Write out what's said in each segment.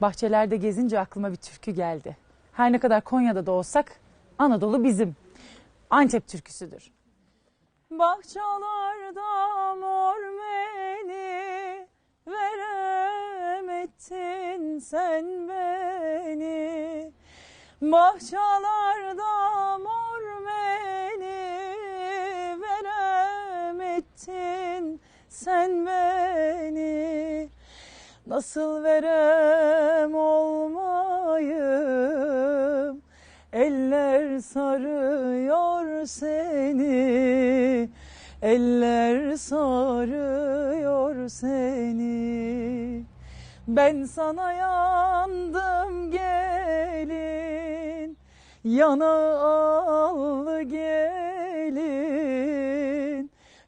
Bahçelerde gezince aklıma bir türkü geldi. Her ne kadar Konya'da da olsak Anadolu bizim. Antep türküsüdür. Bahçelerde mor beni veremedin sen beni. Bahçelerde mor beni veremedin sen beni. Nasıl verem olmayım? Eller sarıyor seni. Eller sarıyor seni. Ben sana yandım gelin. Yana al gelin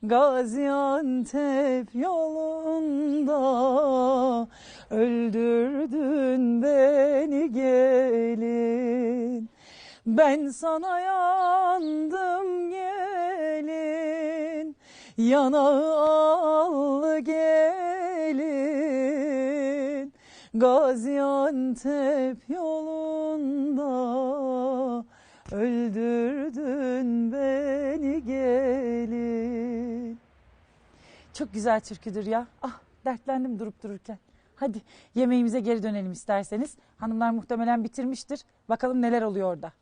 Gaziantep yolunda öldürdün beni gelin. Ben sana yandım gelin, yanağı al gelin. Gaziantep yolunda öldürdün beni Çok güzel türküdür ya. Ah dertlendim durup dururken. Hadi yemeğimize geri dönelim isterseniz. Hanımlar muhtemelen bitirmiştir. Bakalım neler oluyor orada.